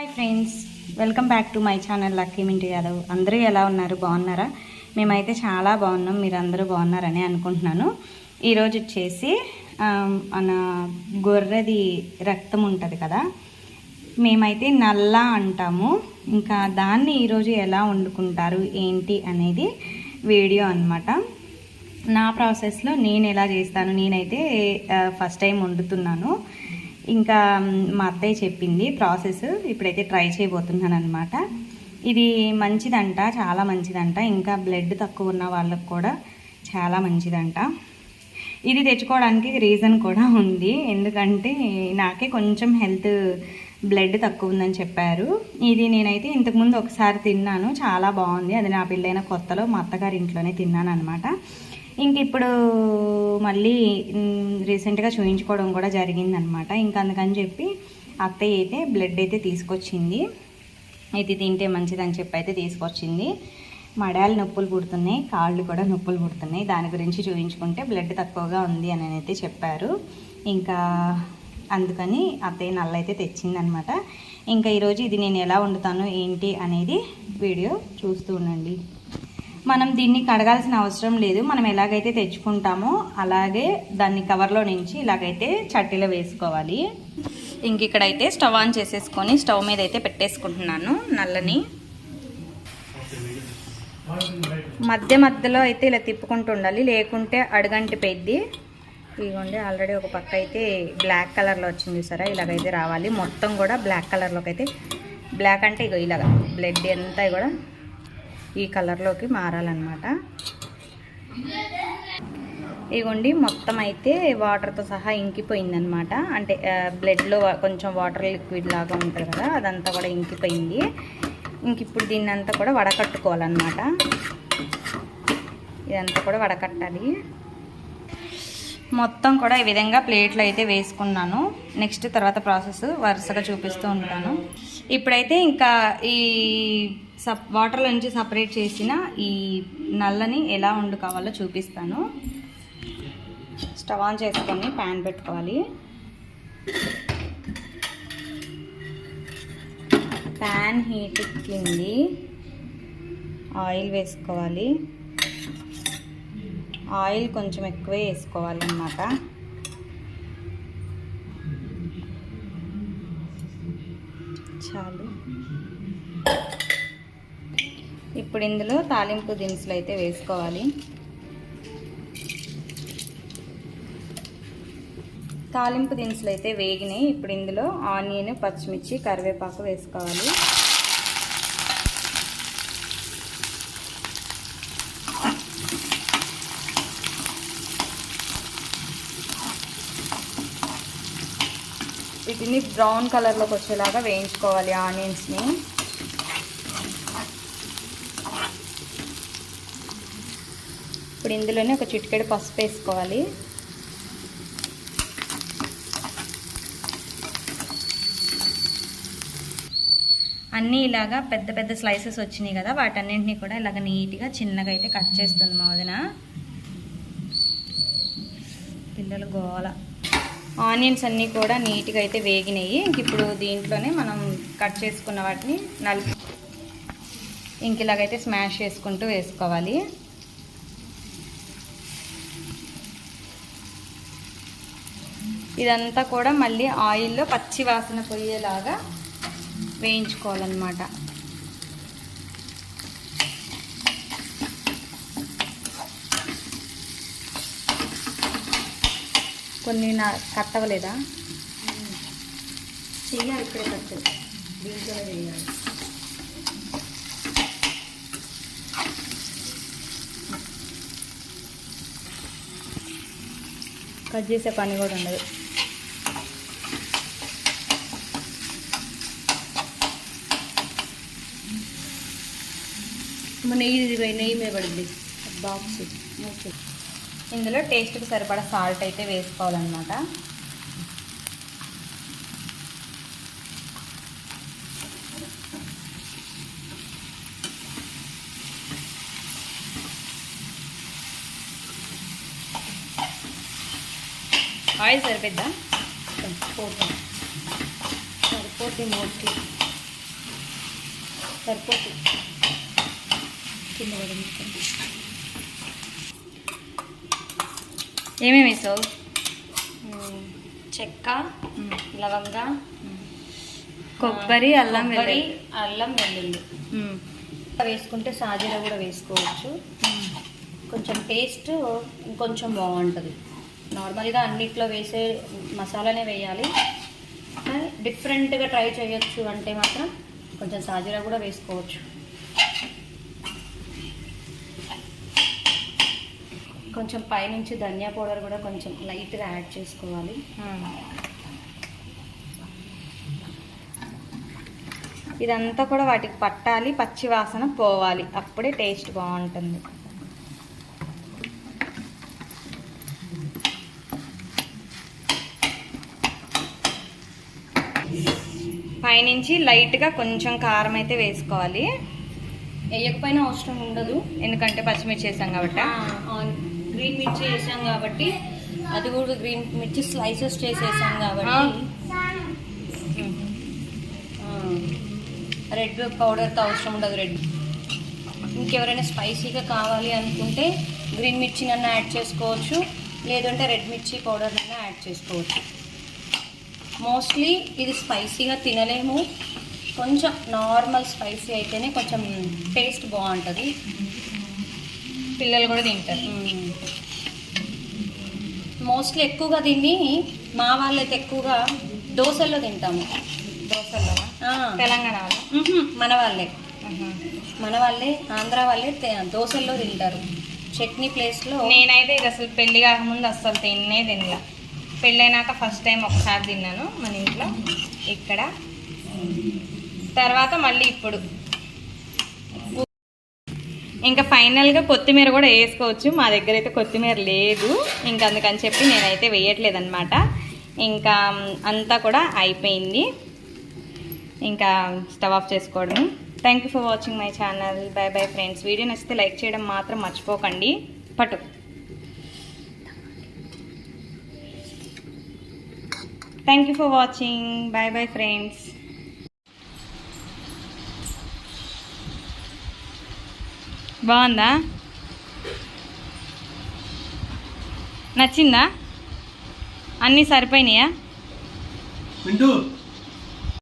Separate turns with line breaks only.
Hi friends welcome back to my channel Lucky Minti Yadav అందరూ ఎలా ఉన్నారు? బాగున్నారా? మేమైతే చాలా బాగున్నాం. మీరు అందరూ బాగున్నారని అనుకుంటున్నాను. ఈరోజు వచ్చేసి మన గొర్రెది రక్తం ఉంటుంది కదా? మేమైతే నల్ల అంటాము. ఇంకా దాన్ని ఈరోజు ఎలా వండుకుంటారు ఏంటి అనేది వీడియో అన్నమాట. నా ప్రాసెస్లో నేను ఎలా చేస్తాను నేనైతే ఫస్ట్ టైం వండుతున్నాను. ఇంకా మా అత్తయ్య చెప్పింది ప్రాసెస్. ఇప్పుడైతే ట్రై చేయబోతున్నాను అనమాట ఇది మంచిదంట చాలా మంచిదంట. ఇంకా బ్లడ్ తక్కువ ఉన్న వాళ్ళకు కూడా చాలా మంచిదంట. ఇది తెచ్చుకోవడానికి రీజన్ కూడా ఉంది. ఎందుకంటే నాకే కొంచెం హెల్త్ బ్లడ్ తక్కువ ఉందని చెప్పారు. ఇది నేనైతే ఇంతకుముందు ఒకసారి తిన్నాను. చాలా బాగుంది. అది నా పెళ్ళైన కొత్తలో మా అత్తగారి ఇంట్లోనే తిన్నాను అనమాట ఇంక ఇప్పుడు మళ్ళీ రీసెంట్గా చూయించుకోవడం కూడా జరిగిందనమాట ఇంకా అందుకని చెప్పి అత్తయ్య అయితే బ్లడ్ అయితే తీసుకొచ్చింది. ఇది తింటే మంచిదని చెప్పి అయితే తీసుకొచ్చింది. మడాలు నొప్పులు పుడుతున్నాయి కాళ్ళు కూడా నొప్పులు పుడుతున్నాయి. దాని గురించి చూపించుకుంటే బ్లడ్ తక్కువగా ఉంది అని అయితే చెప్పారు. ఇంకా అందుకని అత్తయ్య నల్ల అయితే తెచ్చిందనమాట ఇంకా ఈరోజు ఇది నేను ఎలా వండుతాను ఏంటి అనేది వీడియో చూస్తూ ఉండండి. మనం దీన్ని కడగాల్సిన అవసరం లేదు. మనం ఎలాగైతే తెచ్చుకుంటామో అలాగే దాన్ని కవర్లో నుంచి ఇలాగైతే చట్టీలో వేసుకోవాలి. ఇంక ఇక్కడైతే స్టవ్ ఆన్ చేసేసుకొని స్టవ్ మీద అయితే పెట్టేసుకుంటున్నాను నల్లని. మధ్య మధ్యలో అయితే ఇలా తిప్పుకుంటూ ఉండాలి. లేకుంటే అడుగంటి పెద్ది. ఇదిగోండి ఆల్రెడీ ఒక పక్క అయితే బ్లాక్ కలర్లో వచ్చింది సరే ఇలాగైతే రావాలి. మొత్తం కూడా బ్లాక్ కలర్లోకి అయితే బ్లాక్ అంటే ఇగో ఇలాగ బ్లడ్ అంతా కూడా ఈ కలర్లోకి మారాలన్నమాట. ఇగోండి మొత్తం అయితే వాటర్తో సహా ఇంకిపోయిందనమాట అంటే బ్లడ్లో కొంచెం వాటర్ లిక్విడ్ లాగా ఉంటుంది కదా అదంతా కూడా ఇంకిపోయింది. ఇంక ఇప్పుడు దీన్ని అంతా కూడా వడకట్టుకోవాలన్నమాట. ఇదంతా కూడా వడకట్టాలి. మొత్తం కూడా ఈ విధంగా ప్లేట్లో అయితే వేసుకున్నాను. నెక్స్ట్ తర్వాత ప్రాసెస్ వరుసగా చూపిస్తూ ఉంటాను. ఇప్పుడైతే ఇంకా ఈ సప్ వాటర్లో నుంచి సపరేట్ చేసిన ఈ నల్లని ఎలా వండుకోవాలో చూపిస్తాను. స్టవ్ ఆన్ చేసుకొని ప్యాన్ పెట్టుకోవాలి. ప్యాన్ హీట్ ఎక్కింది. ఆయిల్ వేసుకోవాలి. ఆయిల్ కొంచెం ఎక్కువే వేసుకోవాలన్నమాట. చాలు. ఇప్పుడు ఇందులో తాలింపు దినుసులు అయితే వేసుకోవాలి. తాలింపు దినుసులు అయితే వేగినాయి. ఇప్పుడు ఇందులో ఆనియన్ పచ్చిమిర్చి కరివేపాకు వేసుకోవాలి. వీటిని బ్రౌన్ కలర్లోకి వచ్చేలాగా వేయించుకోవాలి ఆనియన్స్ని. ఇప్పుడు ఇందులోనే ఒక చిటికెడు పసుపు వేసుకోవాలి. అన్నీ ఇలాగా పెద్ద పెద్ద స్లైసెస్ వచ్చినాయి కదా వాటన్నింటినీ కూడా ఇలాగ నీట్గా చిన్నగా అయితే కట్ చేస్తుంది మా వదిన. పిల్లలు గోల. ఆనియన్స్ అన్నీ కూడా నీట్గా అయితే వేగినాయి. ఇంక ఇప్పుడు దీంట్లోనే మనం కట్ చేసుకున్న వాటిని నలుపు ఇంక ఇలాగైతే స్మాష్ చేసుకుంటూ వేసుకోవాలి. ఇదంతా కూడా మళ్ళీ ఆయిల్లో పచ్చి వాసన పోయేలాగా వేయించుకోవాలన్నమాట. కొన్ని నా కట్ అవ్వలేదా చెయ్యాలి ఇక్కడే కట్ దీంట్లో వేయాలి. కట్ చేసే పని కూడా ఉండదు.
నెయ్యి ఇది నెయ్యి మీద పడింది. Box okay.
ఇందులో టేస్ట్కి సరిపడా సాల్ట్ అయితే వేసుకోవాలన్నమాట. ఆయిల్ సరిపోద్దా
సరిపోతుంది. సరిపోతే మోస్ట్లీ సరిపోతుంది. కింద
ఏమేమి వేసావు?
చెక్క లవంగ
కొబ్బరి అల్లం వెల్లుల్లి.
అల్లం వెల్లుల్లి. వేసుకుంటే సాజీర కూడా వేసుకోవచ్చు. కొంచెం టేస్ట్ ఇంకొంచెం బాగుంటుంది. నార్మల్గా అన్నిట్లో వేసే మసాలానే వేయాలి. డిఫరెంట్గా ట్రై చేయొచ్చు అంటే మాత్రం కొంచెం సాజీరా కూడా వేసుకోవచ్చు. కొంచెం పైనుంచి ధనియా పౌడర్ కూడా కొంచెం లైట్గా యాడ్ చేసుకోవాలి.
మ్మ్. ఇదంతా కూడా వాటికి పట్టాలి పచ్చి వాసన పోవాలి. అప్పుడే టేస్ట్ బాగుంటుంది. పైనుంచి లైట్గా కొంచెం కారం అయితే వేసుకోవాలి.
వేయకపోయినా అవసరం ఉండదు.
ఎందుకంటే పచ్చిమిర్చి వేసాం కాబట్టి
గ్రీన్ మిర్చి వేసాం కాబట్టి అది కూడా గ్రీన్ మిర్చి స్లైసెస్ చేసేసాం కాబట్టి. రెడ్ పౌడర్తో అవసరం ఉండదు రెడ్. ఇంకెవరైనా స్పైసీగా కావాలి అనుకుంటే గ్రీన్ మిర్చినన్నా యాడ్ చేసుకోవచ్చు లేదంటే రెడ్ మిర్చి పౌడర్నన్నా యాడ్ చేసుకోవచ్చు. మోస్ట్లీ ఇది స్పైసీగా తినలేము. కొంచెం నార్మల్ స్పైసీ అయితేనే కొంచెం టేస్ట్ బాగుంటుంది.
పిల్లలు కూడా తింటారు.
మోస్ట్లీ ఎక్కువగా దీన్ని మా వాళ్ళైతే ఎక్కువగా దోశల్లో తింటాము.
దోశల్లో తెలంగాణ వాళ్ళు?
మన వాళ్ళే. మన వాళ్ళే ఆంధ్ర వాళ్ళే దోశల్లో తింటారు. చట్నీ ప్లేస్లో
నేనైతే ఇది అసలు పెళ్ళి కాకముందు అస్సలు తిన్నే తినలా. పెళ్ళైనాక ఫస్ట్ టైం ఒకసారి తిన్నాను మన ఇంట్లో ఇక్కడ. తర్వాత మళ్ళీ ఇప్పుడు. ఇంకా ఫైనల్గా కొత్తిమీర కూడా వేసుకోవచ్చు. మా దగ్గర అయితే కొత్తిమీర లేదు. ఇంకా అందుకని చెప్పి నేనైతే వేయట్లేదనమాట ఇంకా అంతా కూడా అయిపోయింది. ఇంకా స్టవ్ ఆఫ్ చేసుకోవడం thank you for watching my channel bye bye friends video నచ్చితే లైక్ చేయడం మాత్రం మర్చిపోకండి. పటు thank you for watching bye bye friends బాగుందా? నచ్చిందా? అన్నీ సరిపోయినాయా?